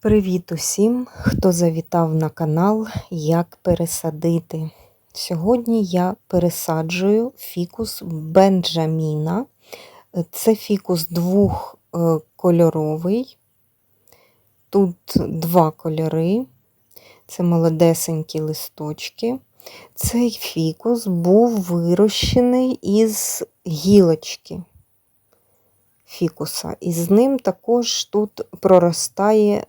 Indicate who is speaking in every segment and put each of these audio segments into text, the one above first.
Speaker 1: Привіт усім, хто завітав на канал Як пересадити. Сьогодні я пересаджую фікус Бенджаміна. Це фікус двохкольоровий. Тут два кольори, це молодесенькі листочки. Цей фікус був вирощений із гілочки фікуса. І з ним також тут проростає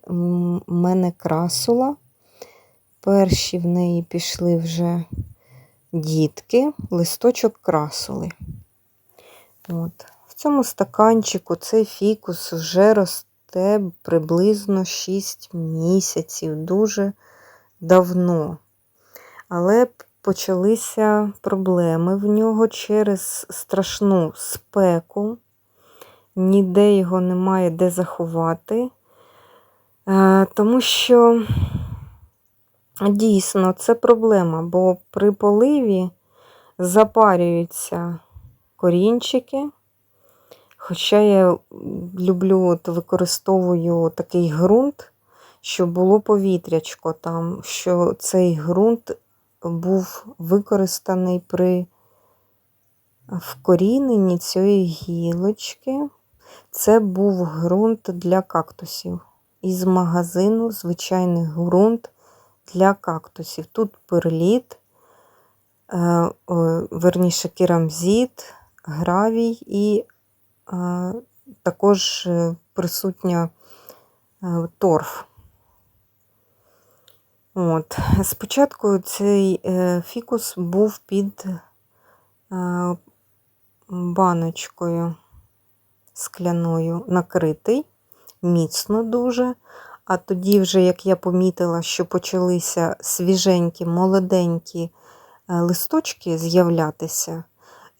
Speaker 1: мене красула. Перші в неї пішли вже дітки, листочок красули. От. В цьому стаканчику цей фікус вже росте приблизно 6 місяців, дуже давно. Але почалися проблеми в нього через страшну спеку ніде його немає де заховати, е, тому що дійсно це проблема, бо при поливі запарюються корінчики. Хоча я люблю, от використовую такий ґрунт, щоб було повітрячко там, що цей ґрунт був використаний при вкоріненні цієї гілочки. Це був ґрунт для кактусів. Із магазину звичайний ґрунт для кактусів. Тут перліт, е, верніше керамзит, гравій і е, також е, присутня торф. От. Спочатку цей фікус був під баночкою скляною накритий, міцно дуже. А тоді, вже, як я помітила, що почалися свіженькі, молоденькі е, листочки з'являтися,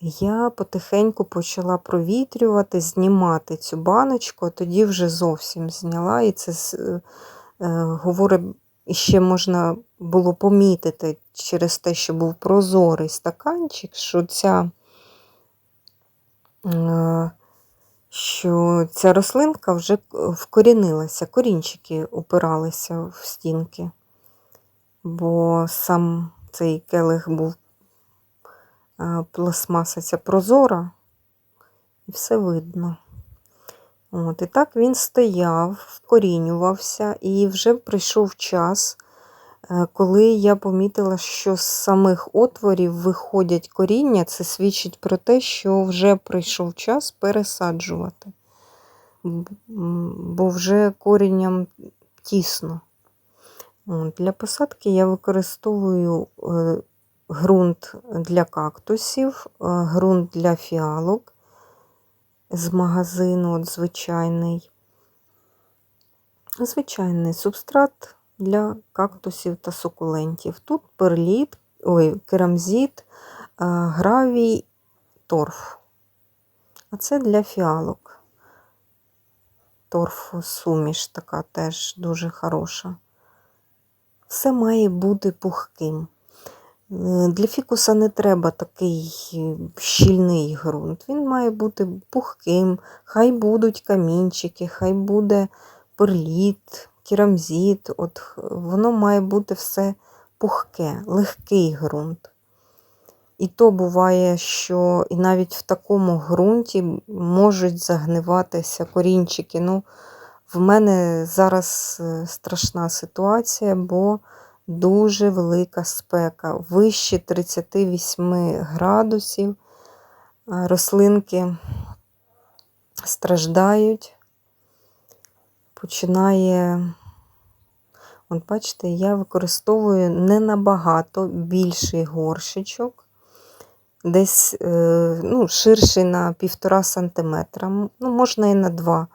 Speaker 1: я потихеньку почала провітрювати, знімати цю баночку, тоді вже зовсім зняла. І це е, говорить, ще можна було помітити через те, що був прозорий стаканчик, що ця. Е, що ця рослинка вже вкорінилася, корінчики упиралися в стінки, бо сам цей келих був пластмаса ця прозора, і все видно. От, І так він стояв, вкорінювався, і вже прийшов час, е, коли я помітила, що з самих отворів виходять коріння, це свідчить про те, що вже прийшов час пересаджувати, бо вже корінням тісно. Для посадки я використовую е, ґрунт для кактусів, е, ґрунт для фіалок з магазину, от звичайний. Звичайний субстрат для кактусів та сукулентів. Тут перліт, ой, керамзит, гравій, торф. А це для фіалок. Торф суміш така теж дуже хороша. Все має бути пухким. Е, для фікуса не треба такий щільний ґрунт. Він має бути пухким, хай будуть камінчики, хай буде перліт, керамзит. От Воно має бути все пухке, легкий ґрунт. І то буває, що і навіть в такому ґрунті можуть загниватися корінчики. Ну, В мене зараз е, страшна ситуація, бо дуже велика спека, вище 38 градусів. Рослинки страждають, починає, от бачите, я використовую не набагато більший горшечок, десь е, ну, ширший на півтора сантиметра, ну, можна і на два,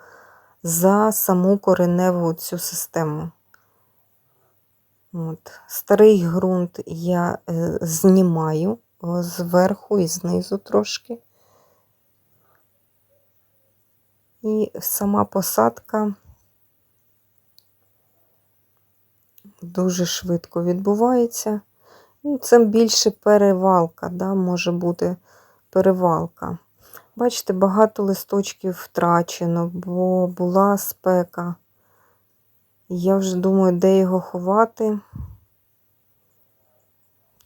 Speaker 1: за саму кореневу цю систему. От. Старий ґрунт я е, знімаю зверху і знизу трошки. І сама посадка дуже швидко відбувається. Ну, Це більше перевалка, да, може бути перевалка. Бачите, багато листочків втрачено, бо була спека. Я вже думаю, де його ховати.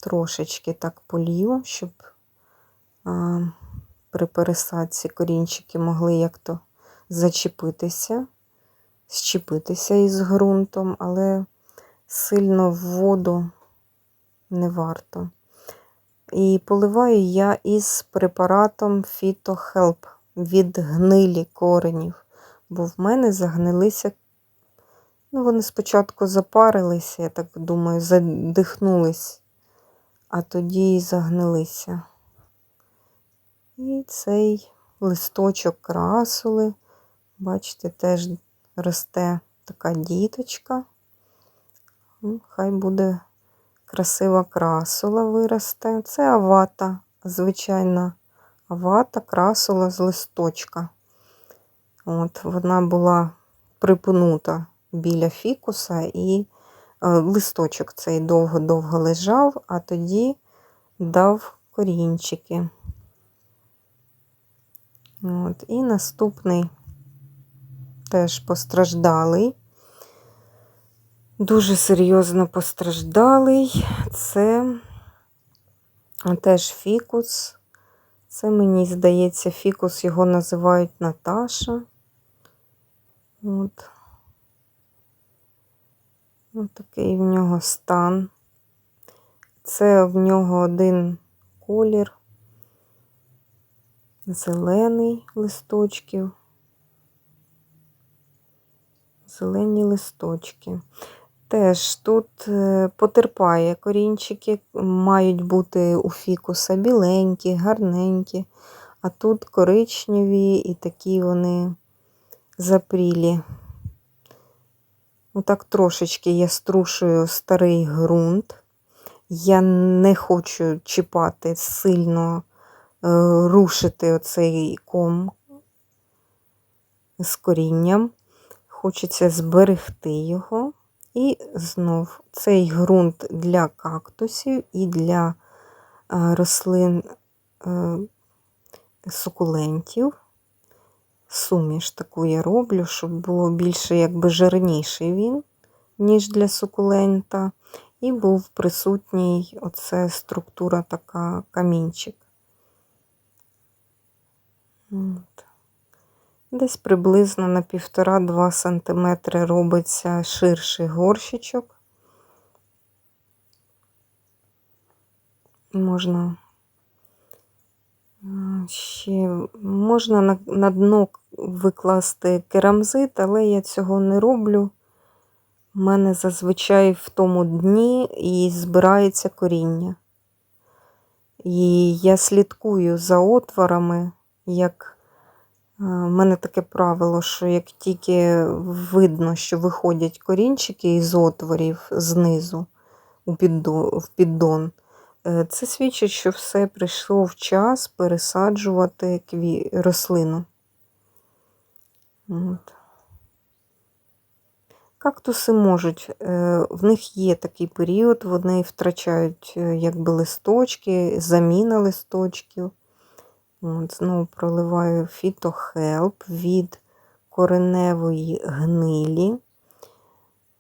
Speaker 1: Трошечки так полью, щоб а, при пересадці корінчики могли як-то зачепитися, щепитися із ґрунтом, але сильно в воду не варто. І поливаю я із препаратом PhytoHelp від гнилі коренів, бо в мене загнилися. Ну, вони спочатку запарилися, я так думаю, задихнулись, а тоді і загнилися. І цей листочок красули, бачите, теж росте така діточка. Хай буде красива красула виросте. Це авата, звичайна авата, красула з листочка. От, Вона була припнута біля фікуса, і е, листочок цей довго-довго лежав, а тоді дав корінчики. От, І наступний теж постраждалий. Дуже серйозно постраждалий. Це теж фікус. Це, мені здається, фікус його називають Наташа. От. Ось такий в нього стан. Це в нього один колір, зелений листочків. Зелені листочки. Теж тут е, потерпає корінчики, мають бути у фікуса біленькі, гарненькі, а тут коричневі і такі вони запрілі. Отак трошечки я струшую старий ґрунт. Я не хочу чіпати сильно е, рушити оцей ком з корінням. Хочеться зберегти його. І знов цей ґрунт для кактусів і для е, рослин е, сукулентів. Суміш таку я роблю, щоб було більше якби жирніший він, ніж для сукулента. І був присутній оце структура така камінчик. От. Десь приблизно на 1,5-2 см робиться ширший горщичок. Можна ще можна на, на дно викласти керамзит, але я цього не роблю. У мене зазвичай в тому дні і збирається коріння. І я слідкую за отворами, як у мене таке правило, що як тільки видно, що виходять корінчики із отворів знизу в піддон, е, це свідчить, що все прийшов час пересаджувати кві... рослину. От. Кактуси можуть, е, в них є такий період, вони втрачають е, якби листочки, заміна листочків. От, Знову проливаю фітохелп від кореневої гнилі.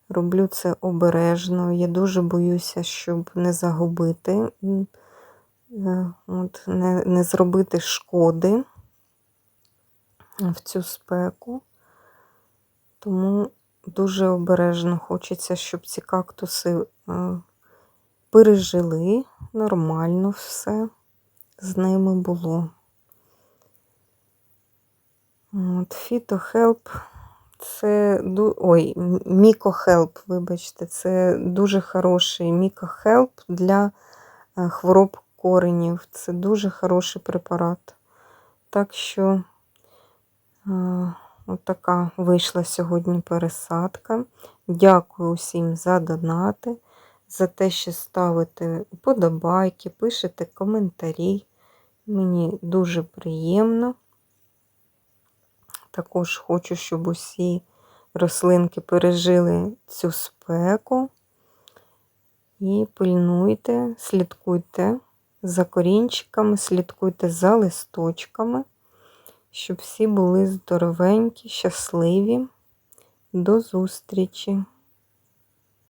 Speaker 1: Роблю це обережно. Я дуже боюся, щоб не загубити, е, от, не, не зробити шкоди в цю спеку. Тому дуже обережно хочеться, щоб ці кактуси е, пережили нормально все з ними було. От, Фітохелп це ой, мікохелп, вибачте, це дуже хороший мікохелп для е, хвороб коренів. Це дуже хороший препарат. Так що, е, от така вийшла сьогодні пересадка. Дякую усім за донати, за те, що ставите вподобайки, пишете коментарі. Мені дуже приємно. Також хочу, щоб усі рослинки пережили цю спеку. І пильнуйте, слідкуйте за корінчиками, слідкуйте за листочками, щоб всі були здоровенькі, щасливі. До зустрічі!